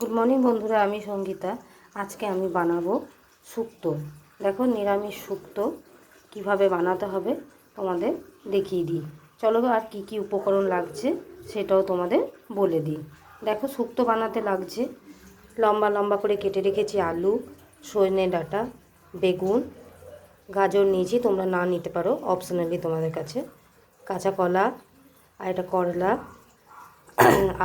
Good morning বন্ধুরা, আমি সঙ্গীতা। আজকে আমি বানাবো শুক্তো। দেখো, নিরামিষ শুক্তো কীভাবে বানাতে হবে তোমাদের দেখিয়ে দিই। চলো আর কি কি উপকরণ লাগছে সেটাও তোমাদের বলে দিই। দেখো, শুক্তো বানাতে লাগছে লম্বা লম্বা করে কেটে রেখেছি আলু, সজনে ডাঁটা, বেগুন, গাজর নিয়েছি, তোমরা না নিতে পারো অপশনালি তোমাদের কাছে। কাঁচা কলা, আর এটা করলা।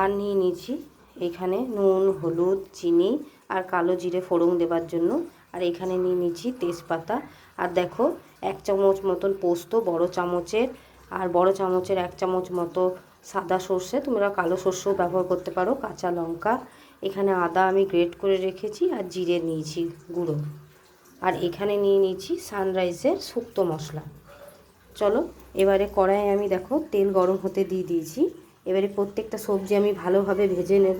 আর নিয়ে নিয়েছি এখানে নুন, হলুদ, চিনি আর কালো জিরে ফোড়ন দেবার জন্য। আর এখানে নিয়ে নিয়েছি তেজপাতা। আর দেখো, এক চামচ মতন পোস্ত, বড় চামচের, আর বড় চামচের এক চামচ মতো সাদা সর্ষে। তোমরা কালো সর্ষেও ব্যবহার করতে পারো, কাঁচা লঙ্কা। এখানে আদা আমি গ্রেট করে রেখেছি আর জিরে নিয়েছি গুঁড়ো। আর এখানে নিয়ে নিয়েছি সানরাইজের শুক্তো মশলা। চলো, এবারে কড়াইয়ে আমি দেখো তেল গরম হতে দিয়ে দিয়েছি। এবারে প্রত্যেকটা সবজি আমি ভালোভাবে ভেজে নেব।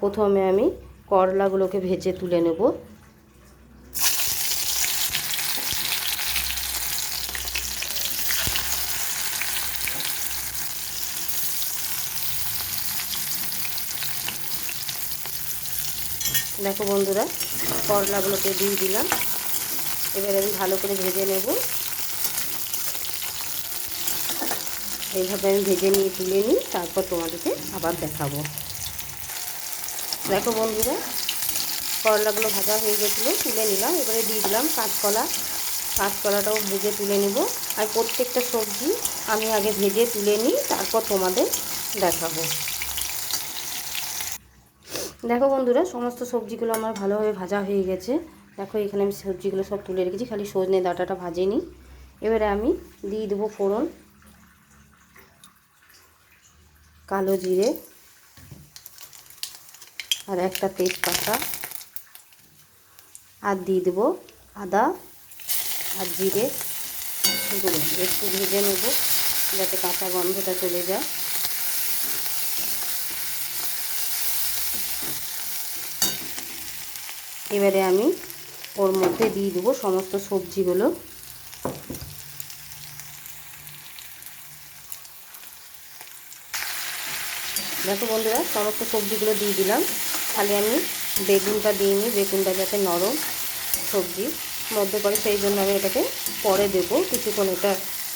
প্রথমে আমি করলাগুলোকে ভেজে তুলে নেব। দেখো বন্ধুরা, করলাগুলোকে দিয়ে দিলাম। এবারে আমি ভালো করে ভেজে নেব। এইভাবে আমি ভেজে নিয়ে তুলে নিই তারপর তোমাদেরকে আবার দেখাবো। দেখো বন্ধুরা, করলাগুলো ভাজা হয়ে গেছিল, তুলে নিলাম, এবারে দিয়ে দিলাম কাঁচকলা। কাঁচকলাটাও ভেজে তুলে নিব। আর প্রত্যেকটা সবজি আমি আগে ভেজে তুলে নিই তারপর তোমাদের দেখাবো। দেখো বন্ধুরা, সমস্ত সবজিগুলো আমার ভালোভাবে ভাজা হয়ে গেছে। দেখো এখানে আমি সবজিগুলো সব তুলে রেখেছি, খালি সজনে ডাঁটাটা ভাজিনি এবারে আমি দিয়ে দেবো ফোড়ন। কালো জিরে আর একটা তেজপাতা। আর দিয়ে দেবো আদা আর জিরে। গুঁড়ো একটু ভেজে নেব যাতে কাঁচা গন্ধটা চলে যায়। এবারে আমি ওর মধ্যে দিয়ে দেবো সমস্ত সবজিগুলো। দেখো বন্ধুরা, সমস্ত সবজিগুলো দিয়ে দিলাম। খালি আমি বেগুনটা দিইনি, বেগুনটা যাতে নরম সবজি। মধ্যে পড়ে সেই জন্য আমি এটাকে পরে দেবো। কিছুক্ষণ এটা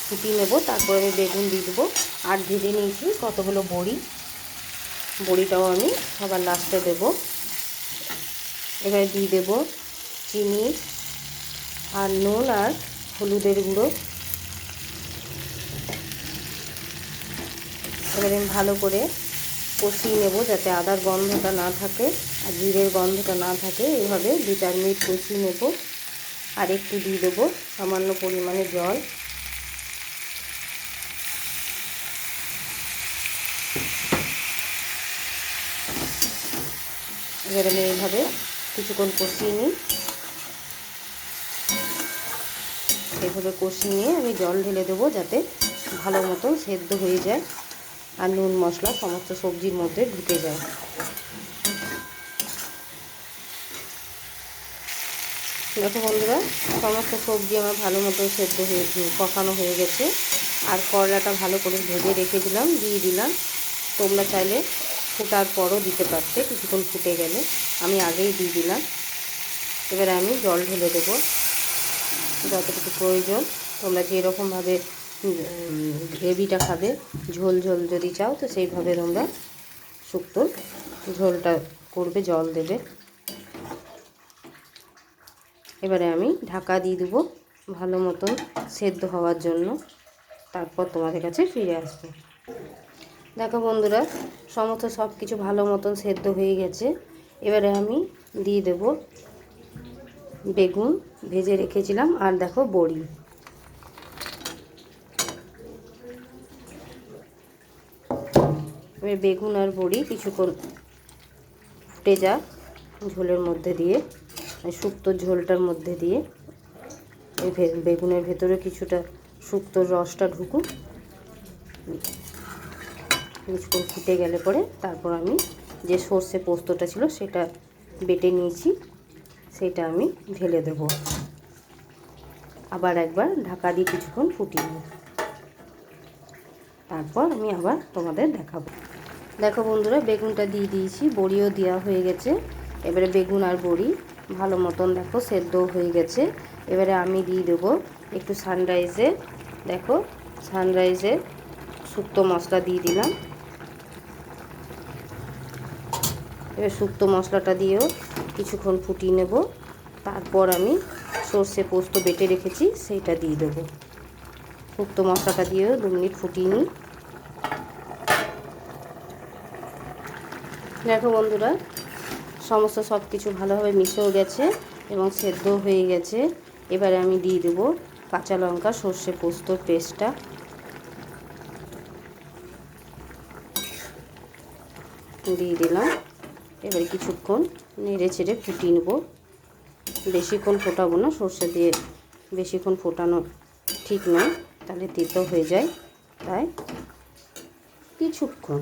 ফুটিয়ে নেব, তারপরে আমি বেগুন দিয়ে দেবো। আর ভেজে নিয়েছি কতগুলো বড়ি। বড়িটাও আমি সবার লাস্টে দেবো। এবারে দিয়ে দেবো চিনি আর নুন আর হলুদের গুঁড়ো। এবারে ভালো করে কষিয়ে নেব যাতে আদার গন্ধটা না থাকে আর জিরের গন্ধটা না থাকে। এইভাবে দু চার মিনিট কষিয়ে নেব আর একটু দিয়ে দেবো সামান্য পরিমাণে জল। এবার আমি এইভাবে কিছুক্ষণ কষিয়ে নিই। এইভাবে কষিয়ে নিয়ে আমি জল ঢেলে দেবো যাতে ভালো মতন সেদ্ধ হয়ে যায়। আর নুন মশলা সমস্ত সবজির মধ্যে ঢুকে যায়। দেখো বন্ধুরা, সমস্ত সবজি আমার ভালো মতো সেদ্ধ হয়ে কষানো হয়ে গেছে। আর করলাটা ভালো করে ভেজে রেখে দিলাম, দিয়ে দিলাম। তোমরা চাইলে ফুটার পরও দিতে পারতে, কিছুক্ষণ ফুটে গেলে। আমি আগেই দিয়ে দিলাম। এবারে আমি জল ঢেলে দেবো। যতটুকু প্রয়োজন, তোমরা যেরকমভাবে গ্রেভিটা খাবে। ঝোল ঝোল যদি চাও, তো সেইভাবে তোমরা শুক্তোর ঝোলটা করবে, জল দেবে। এবারে আমি ঢাকা দিয়ে দেবো ভালো মতন সেদ্ধ হওয়ার জন্য। তারপর তোমাদের কাছে ফিরে আসব। দেখো বন্ধুরা, সমস্ত সব কিছু ভালো মতন সেদ্ধ হয়ে গেছে। এবারে আমি দিয়ে দেব বেগুন, ভেজে রেখেছিলাম। আর দেখো বড়ি। এবার বেগুন আর বড়ি কিছুক্ষণ ফুটে যা ঝোলের মধ্যে দিয়ে শুক্তোর ঝোলটার মধ্যে দিয়ে এই বেগুনের ভেতরে কিছুটা শুক্তোর রসটা ঢুকুক। কিছুক্ষণ ফুটে গেলে পরে তারপর আমি যে সর্ষে পোস্তটা ছিল সেটা বেটে নিয়েছি, সেটা আমি ঢেলে দেব। আবার একবার ঢাকা দিয়ে কিছুক্ষণ ফুটিয়ে তারপর আমি আবার তোমাদের দেখাবো। দেখো বন্ধুরা, বেগুনটা দিয়ে দিয়েছি, বড়িও দেওয়া হয়ে গেছে। এবারে বেগুন আর বড়ি, ভালো মতন দেখো সেদ্ধ হয়ে গেছে। এবারে আমি দিয়ে দেবো একটু সানরাইজের দেখো সানরাইজের শুক্তো মশলা দিয়ে দিলাম। এবার শুক্তো মশলাটা দিয়েও কিছুক্ষণ ফুটিয়ে নেব। তারপর আমি সর্ষে পোস্ত বেটে রেখেছি, সেইটা দিয়ে দেবো। শুক্তো মশলাটা দিয়েও দু মিনিট ফুটিয়ে নিই। দেখো বন্ধুরা, সমস্ত সব কিছু ভালোভাবে মিশেও গেছে এবং সেদ্ধ হয়ে গেছে। এবারে আমি দিয়ে দেবো কাঁচা লঙ্কা, সর্ষে পোস্ত, পেস্টটা। দিয়ে দিলাম। এবারে কিছুক্ষণ নেড়ে চেড়ে ফুটিয়ে নেব। বেশিক্ষণ ফোটাবো না, সর্ষে দিয়ে বেশিক্ষণ ফোটানো ঠিক নয়, তাহলে তেতো হয়ে যায়। তাই কিছুক্ষণ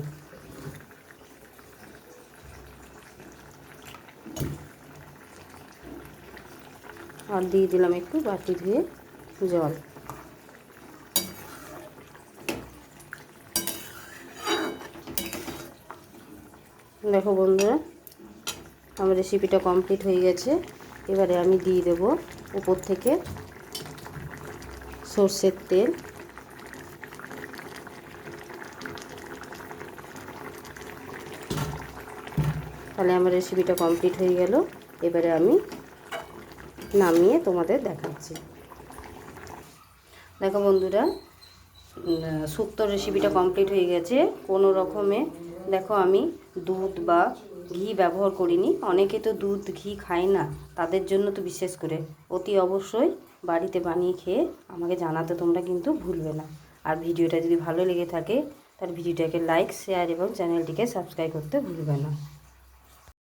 আর দিয়ে দিলাম একটু বাটি ধুয়ে জল। দেখো বন্ধুরা, আমার রেসিপিটা কমপ্লিট হয়ে গেছে। এবারে আমি দিয়ে দেব উপর থেকে সর্ষের তেল। তাহলে আমার রেসিপিটা কমপ্লিট হয়ে গেল। এবারে আমি নামিয়ে তোমাদের দেখাচ্ছি। দেখো বন্ধুরা শুক্তো রেসিপিটা কমপ্লিট হয়ে গেছে। কোনো রকমে দেখো আমি দুধ বা ঘি ব্যবহার করিনি। অনেকে তো দুধ, ঘি খায় না, তাদের জন্য তো বিশেষ করে। অতি অবশ্যই বাড়িতে বানিয়ে খেয়ে আমাকে জানাতে তোমরা কিন্তু ভুলবে না। আর ভিডিওটা যদি ভালো লেগে থাকে তার ভিডিওটাকে লাইক শেয়ার এবং চ্যানেলটিকে সাবস্ক্রাইব করতে ভুলবে না।